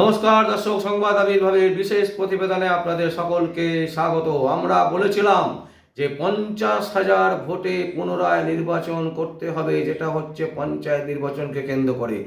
নমস্কার, দর্শক সংবাদ আবির্ভাবের বিশেষ প্রতিবেদনে আপনাদের সকলকে স্বাগত। আমরা বলেছিলাম যে পঞ্চাশ হাজার ভোটে পুনরায় নির্বাচন করতে হবে, যেটা হচ্ছে পঞ্চায়েত নির্বাচনকে কেন্দ্র করে।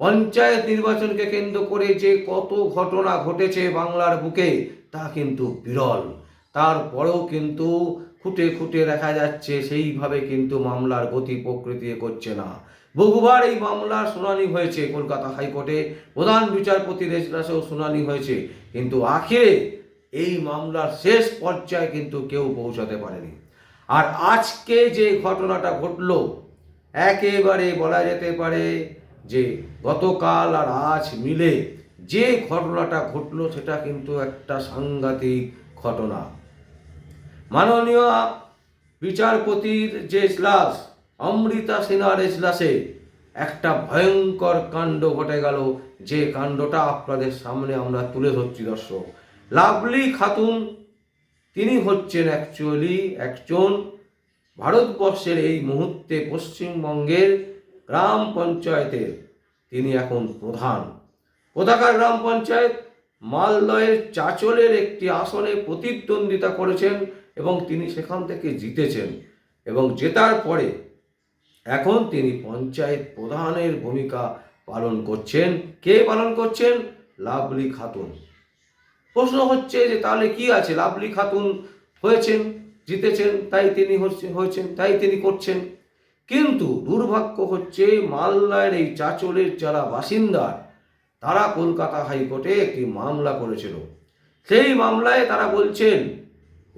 পঞ্চায়েত নির্বাচনকে কেন্দ্র করে যে কত ঘটনা ঘটেছে বাংলার বুকে, তা কিন্তু বিরল। তারপরেও কিন্তু খুঁটে খুঁটে দেখা যাচ্ছে, সেইভাবে কিন্তু মামলার গতি প্রকৃতি করছে না। বহুবার এই মামলার শুনানি হয়েছে কলকাতা হাইকোর্টে। প্রধান বিচারপতির এজলাসেও শুনানি হয়েছে। কিন্তু আখেরে এই মামলার শেষ পর্যায়ে কিন্তু কেউ পৌঁছাতে পারেনি। আর আজকে যে ঘটনাটা ঘটলো, একেবারে বলা যেতে পারে যে গতকাল আর আজ মিলে যে ঘটনাটা ঘটলো, সেটা কিন্তু একটা সাংঘাতিক ঘটনা। মাননীয় বিচারপতির যে এজলাস অমৃতা সিনহার এজলাসে একটা ভয়ঙ্কর কাণ্ড ঘটে গেল। যে কাণ্ডটা আপনাদের সামনে আমরা তুলে ধরছি, দর্শক। লাভলি খাতুন, তিনি হচ্ছেন অ্যাকচুয়ালি একজন ভারতবর্ষের এই মুহূর্তে পশ্চিমবঙ্গের গ্রাম পঞ্চায়েতের তিনি এখন প্রধান। কোথাকার গ্রাম পঞ্চায়েত? মালদহের চাচলের একটি আসনে প্রতিদ্বন্দ্বিতা করেছেন এবং তিনি সেখান থেকে জিতেছেন এবং জেতার পরে এখন তিনি পঞ্চায়েত প্রধানের ভূমিকা পালন করছেন। কে পালন করছেন? লাভলি খাতুন। প্রশ্ন হচ্ছে যে তাহলে কি আছে? লাভলি খাতুন হয়েছেন, জিতেছেন, তাই তিনি হয়েছেন, তাই তিনি করছেন। কিন্তু দুর্ভাগ্য হচ্ছে মালদার এই চাচলের যারা বাসিন্দা তারা কলকাতা হাইকোর্টে একটি মামলা করেছিল। সেই মামলায় তারা বলছেন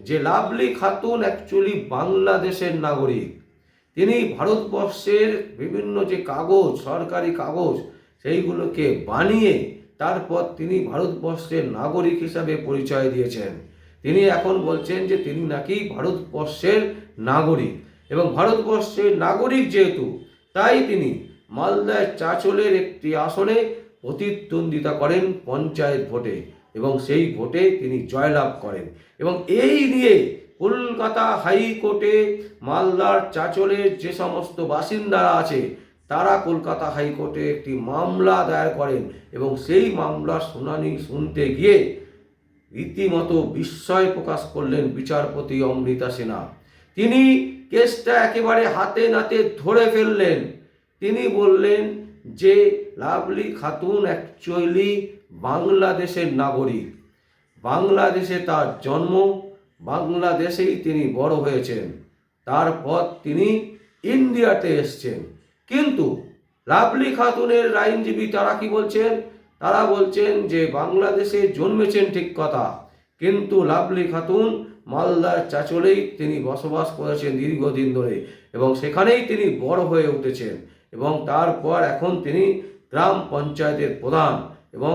যে লাভলি খাতুন অ্যাকচুয়ালি বাংলাদেশের নাগরিক। তিনি ভারতবর্ষের বিভিন্ন যে কাগজ, সরকারি কাগজ, সেইগুলোকে বানিয়ে তারপর তিনি ভারতবর্ষের নাগরিক হিসাবে পরিচয় দিয়েছেন। তিনি এখন বলছেন যে তিনি নাকি ভারতবর্ষের নাগরিক এবং ভারতবর্ষের নাগরিক যেহেতু, তাই তিনি মালদায় চাচলের একটি আসনে প্রতিদ্বন্দ্বিতা করেন পঞ্চায়েত ভোটে এবং সেই ভোটে তিনি জয়লাভ করেন এবং এই নিয়ে কলকাতা হাইকোর্টে মালদার চাচলের যে সমস্ত বাসিন্দারা আছে, তারা কলকাতা হাইকোর্টে একটি মামলা দায়ের করেন এবং সেই মামলার শুনানি শুনতে গিয়ে রীতিমতো বিস্ময় প্রকাশ করলেন বিচারপতি অমৃতা সিনহা তিনি কেসটা একেবারে হাতে নাতে ধরে ফেললেন। তিনি বললেন যে, লাভলি খাতুন অ্যাকচুয়ালি বাংলাদেশের নাগরিক। বাংলাদেশে তার জন্ম বাংলাদেশেই তিনি বড় হয়েছেন। তারপর তিনি ইন্ডিয়াতে এসছেন। কিন্তু লাভলি খাতুনের আইনজীবী তারা কি বলছেন? তারা বলছেন যে বাংলাদেশে জন্মেছেন ঠিক কথা। কিন্তু লাভলি খাতুন মালদার চাচলেই তিনি বসবাস করেছেন দীর্ঘদিন ধরে এবং সেখানেই তিনি বড় হয়ে উঠেছেন এবং তারপর এখন তিনি গ্রাম পঞ্চায়েতের প্রধান এবং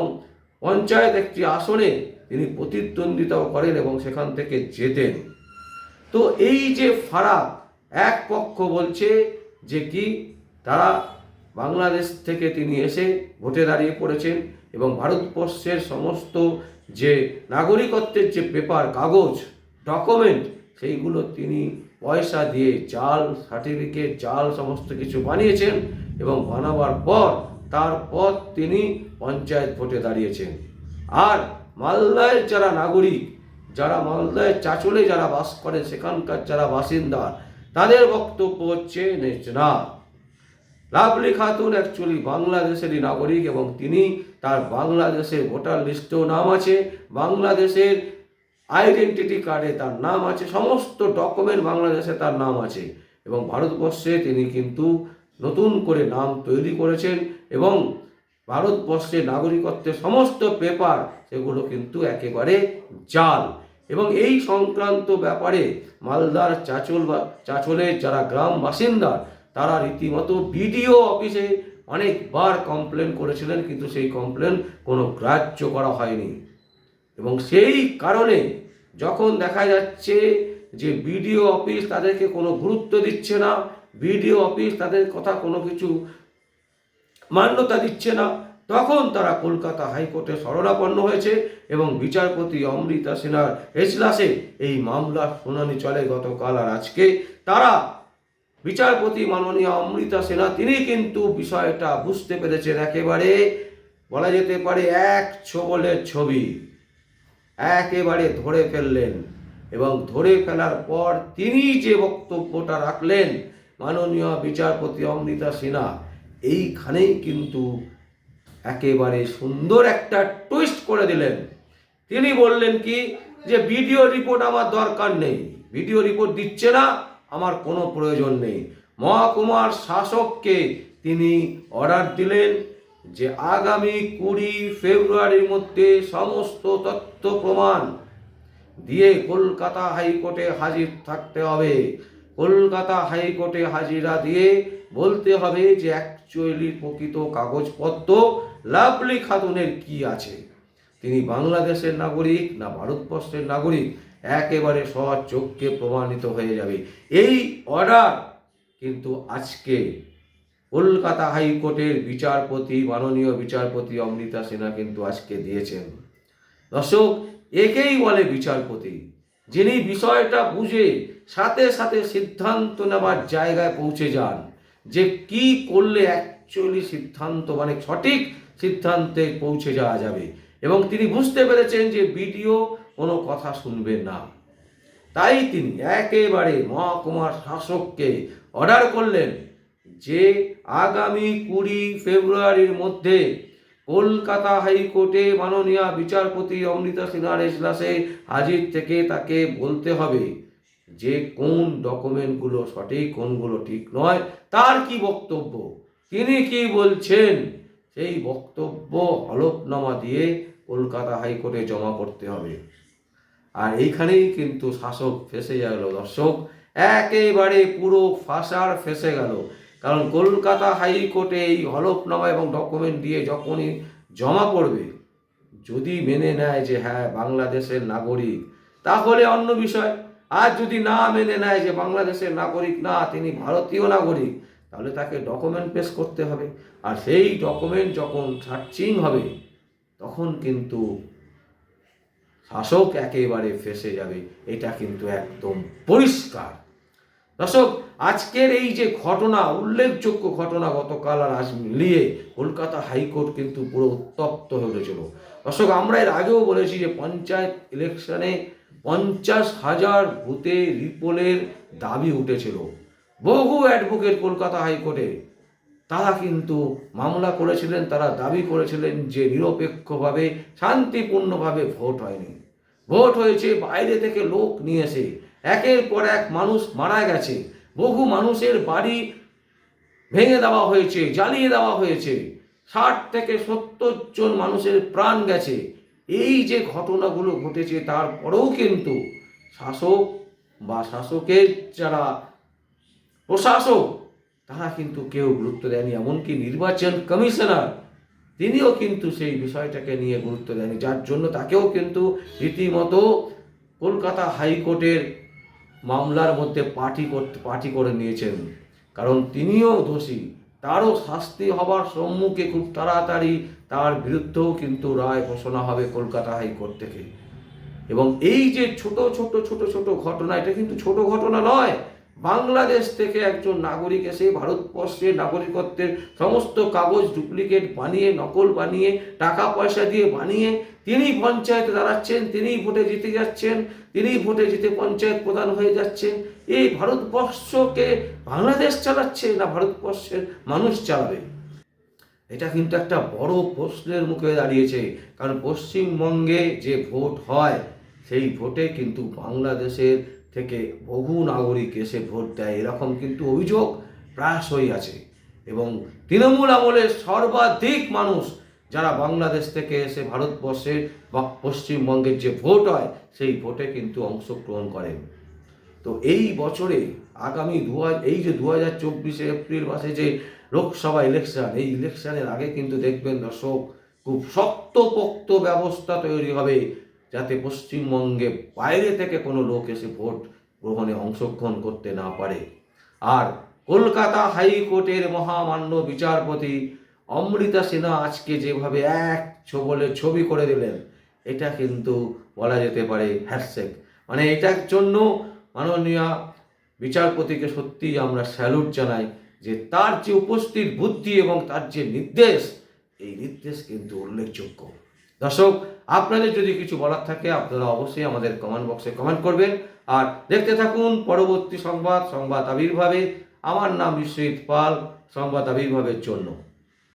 পঞ্চায়েত একটি আসনে তিনি প্রতিদ্বন্দ্বিতাও করেন এবং সেখান থেকে জেতেন। তো এই যে ফারাক, এক পক্ষ বলছে যে কি, তারা বাংলাদেশ থেকে তিনি এসে ভোটে দাঁড়িয়ে পড়েছেন এবং ভারতবর্ষের সমস্ত যে নাগরিকত্বের যে পেপার, কাগজ, ডকুমেন্ট, সেইগুলো তিনি পয়সা দিয়ে জাল, সার্টিফিকেট, জাল সমস্ত কিছু বানিয়েছেন এবং বানাবার পর, তারপর তিনি পঞ্চায়েত ভোটে দাঁড়িয়েছেন। আর মালদায় যারা নাগরিক, যারা মালদায় চাচলে যারা বাস করে, সেখানকার যারা বাসিন্দা, তাদের বক্তব্য হচ্ছে যে না। লাভলি খাতুন অ্যাকচুয়ালি বাংলাদেশেরই নাগরিক এবং তিনি তার বাংলাদেশের ভোটার লিস্টেও নাম আছে, বাংলাদেশের আইডেন্টিটি কার্ডে তার নাম আছে, সমস্ত ডকুমেন্ট বাংলাদেশে তার নাম আছে এবং ভারতবর্ষে তিনি কিন্তু নতুন করে নাম তৈরি করেছেন এবং ভারতবর্ষের নাগরিকত্বের সমস্ত পেপার সেগুলো কিন্তু একেবারে জাল। এবং এই সংক্রান্ত ব্যাপারে মালদার চাচল বা চাচলের যারা গ্রাম বাসিন্দা, তারা রীতিমতো বিডিও অফিসে অনেকবার কমপ্লেন করেছিলেন, কিন্তু সেই কমপ্লেন কোনো গ্রাহ্য করা হয়নি। এবং সেই কারণে যখন দেখা যাচ্ছে যে বিডিও অফিস তাদেরকে কোনো গুরুত্ব দিচ্ছে না, বিডিও অফিস তাদের কথা কোনো কিছু মান্যতা দিচ্ছে না। তখন তারা কলকাতা হাইকোর্টে শরণাপন্ন হয়েছে এবং বিচারপতি অমৃতা সিনহার এজলাসে এই মামলার শুনানি চলে গতকাল আর আজকে। তারা বিচারপতি মাননীয় অমৃতা সিনহা তিনি কিন্তু বিষয়টা বুঝতে পেরেছেন একেবারে, বলা যেতে পারে এক ছবলের ছবি। একেবারে ধরে ফেললেন এবং ধরে ফেলার পর তিনি যে বক্তব্যটা রাখলেন মাননীয় বিচারপতি অমৃতা সিনহা এইখানেই কিন্তু একেবারে সুন্দর একটা টুইস্ট করে দিলেন। তিনি বললেন কি, যে ভিডিও রিপোর্ট আমার দরকার নেই। ভিডিও রিপোর্ট দিচ্ছে না, আমার কোনো প্রয়োজন নেই। মহকুমার শাসককে তিনি অর্ডার দিলেন যে আগামী কুড়ি ফেব্রুয়ারির মধ্যে সমস্ত তথ্য প্রমাণ দিয়ে কলকাতা হাইকোর্টে হাজির থাকতে হবে। কলকাতা হাইকোর্টে হাজিরা দিয়ে বলতে হবে যে অ্যাকচুয়ালি প্রকৃত কাগজপত্র লাভলি খাতুনের কি আছে? তিনি বাংলাদেশের নাগরিক না ভারতবর্ষের নাগরিক? একেবারে সহজ চোখকে প্রমাণিত হয়ে যাবে। এই অর্ডার কিন্তু আজকে কলকাতা হাইকোর্টের বিচারপতি, মাননীয় বিচারপতি অমৃতা সিনহা কিন্তু আজকে দিয়েছেন। দর্শক, একেই বলে বিচারপতি। যিনি বিষয়টা বুঝে সাথে সাথে সিদ্ধান্ত নেওয়ার জায়গায় পৌঁছে যান যে কি করলে অ্যাকচুয়ালি সিদ্ধান্ত মানে সঠিক সিদ্ধান্তে পৌঁছে যাওয়া যাবে। এবং তিনি বুঝতে পেরেছেন যে বিডিও কোনো কথা শুনবে না। তাই তিনি একেবারে মহকুমার শাসককে অর্ডার করলেন যে আগামী কুড়ি ফেব্রুয়ারির মধ্যে কলকাতা হাইকোর্টে মাননীয় বিচারপতি অমৃতা সিনহার এজলাসে হাজির থেকে তাকে বলতে হবে যে কোন ডকুমেন্টগুলো সঠিক, কোনগুলো ঠিক নয়, তার কি বক্তব্য? তিনি কি বলছেন? সেই বক্তব্য হলফনামা দিয়ে কলকাতা হাইকোর্টে জমা করতে হবে। আর এইখানেই কিন্তু শাসক ফেসে গেল দর্শক। একেবারে পুরো ফাঁসার ফেসে গেল। কারণ কলকাতা হাইকোর্টে এই হলফনামা এবং ডকুমেন্ট দিয়ে যখনই জমা পড়বে, যদি মেনে নেয় যে হ্যাঁ বাংলাদেশের নাগরিক, তাহলে অন্য বিষয়। আর যদি না মেনে নেয় যে বাংলাদেশের নাগরিক, না, তিনি ভারতীয় নাগরিক, তাহলে তাকে ডকুমেন্ট পেশ করতে হবে। আর সেই ডকুমেন্ট যখন সার্চিং হবে, তখন কিন্তু শাসক একেবারে ফেসে যাবে। এটা কিন্তু একদম পরিষ্কার। দর্শক, আজকের এই যে ঘটনা, উল্লেখযোগ্য ঘটনা গতকাল আর আজ মিলিয়ে কলকাতা হাইকোর্ট কিন্তু পুরো উত্তপ্ত হয়ে উঠেছিল দর্শক, আমরা এর আগেও বলেছি যে পঞ্চায়েত ইলেকশনে পঞ্চাশ হাজার ভূতে রিপোলের দাবি উঠেছিল। বহু অ্যাডভোকেট কলকাতা হাইকোর্টে, তারা কিন্তু মামলা করেছিলেন, তারা দাবি করেছিলেন যে নিরপেক্ষভাবে, শান্তিপূর্ণভাবে ভোট হয়নি। ভোট হয়েছে, বাইরে থেকে লোক নিয়ে এসে একের পর এক মানুষ মারা গেছে। বহু মানুষের বাড়ি ভেঙে দেওয়া হয়েছে, জ্বালিয়ে দেওয়া হয়েছে। ষাট থেকে সত্তর জন মানুষের প্রাণ গেছে। এই যে ঘটনাগুলো ঘটেছে, তারপরেও কিন্তু শাসক বা শাসকের যারা প্রশাসক, তারা কিন্তু কেউ গুরুত্ব দেয়নি। এমনকি নির্বাচন কমিশনার, তিনিও কিন্তু সেই বিষয়টাকে নিয়ে গুরুত্ব দেয়নি। যার জন্য তাকেও কিন্তু রীতিমতো কলকাতা হাইকোর্টের মামলার মধ্যে পার্টি করতে, পার্টি করে নিয়েছেন। কারণ তিনিও দোষী। তারও শাস্তি হবার সম্মুখে খুব তাড়াতাড়ি তার বিরুদ্ধেও কিন্তু রায় ঘোষণা হবে কলকাতা হাইকোর্ট থেকে। এবং এই যে ছোট ছোট ছোট ছোট ঘটনা, এটা কিন্তু ছোট ঘটনা নয়। বাংলাদেশ থেকে একজন নাগরিক এসে ভারতবর্ষের নাগরিকত্বের সমস্ত কাগজ ডুপ্লিকেট বানিয়ে, নকল বানিয়ে, টাকা পয়সা দিয়ে বানিয়ে তিনি পঞ্চায়েতে দাঁড়াচ্ছেন তিনি ভোটে জিতে যাচ্ছেন তিনি ভোটে জিতে পঞ্চায়েত প্রধান হয়ে যাচ্ছেন। এই ভারতবর্ষকে বাংলাদেশ চালাচ্ছে না ভারতবর্ষের মানুষ চালাবে? এটা কিন্তু একটা বড় প্রশ্নের মুখে দাঁড়িয়েছে। কারণ পশ্চিমবঙ্গে যে ভোট হয়, সেই ভোটে কিন্তু বাংলাদেশের থেকে বহু নাগরিক এসে ভোট দেয়। এরকম কিন্তু অভিযোগ প্রায়শই আছে। এবং তৃণমূল আমলের সর্বাধিক মানুষ যারা বাংলাদেশ থেকে এসে ভারতবর্ষের বা পশ্চিমবঙ্গের যে ভোট হয়, সেই ভোটে কিন্তু অংশগ্রহণ করেন। তো এই বছরে আগামী দু এই যে দু হাজার চব্বিশে এপ্রিল মাসে যে লোকসভা ইলেকশন, এই ইলেকশনের আগে কিন্তু দেখবেন দর্শক, খুব শক্তপোক্ত ব্যবস্থা তৈরি হবে। যাতে পশ্চিমবঙ্গে বাইরে থেকে কোনো লোক এসে ভোট গ্রহণে অংশগ্রহণ করতে না পারে। আর কলকাতা হাইকোর্টের মহামান্য বিচারপতি অমৃতা সিনহা আজকে যেভাবে এক ছবলে ছবি করে দিলেন, এটা কিন্তু বলা যেতে পারে হ্যাটসেক। মানে এটার জন্য মাননীয় বিচারপতিকে সত্যিই আমরা স্যালুট জানাই যে তার যে উপস্থিত বুদ্ধি এবং তার যে নির্দেশ, এই নির্দেশ কিন্তু উল্লেখযোগ্য। দর্শক আপনাদের যদি কিছু বলার থাকে, আপনারা অবশ্যই আমাদের কমেন্ট বক্সে কমেন্ট করবেন। আর দেখতে থাকুন পরবর্তী সংবাদ সংবাদ আবির্ভাবে। আমার নাম বিশ্বজিৎ পাল, সংবাদ আবির্ভাবের জন্য।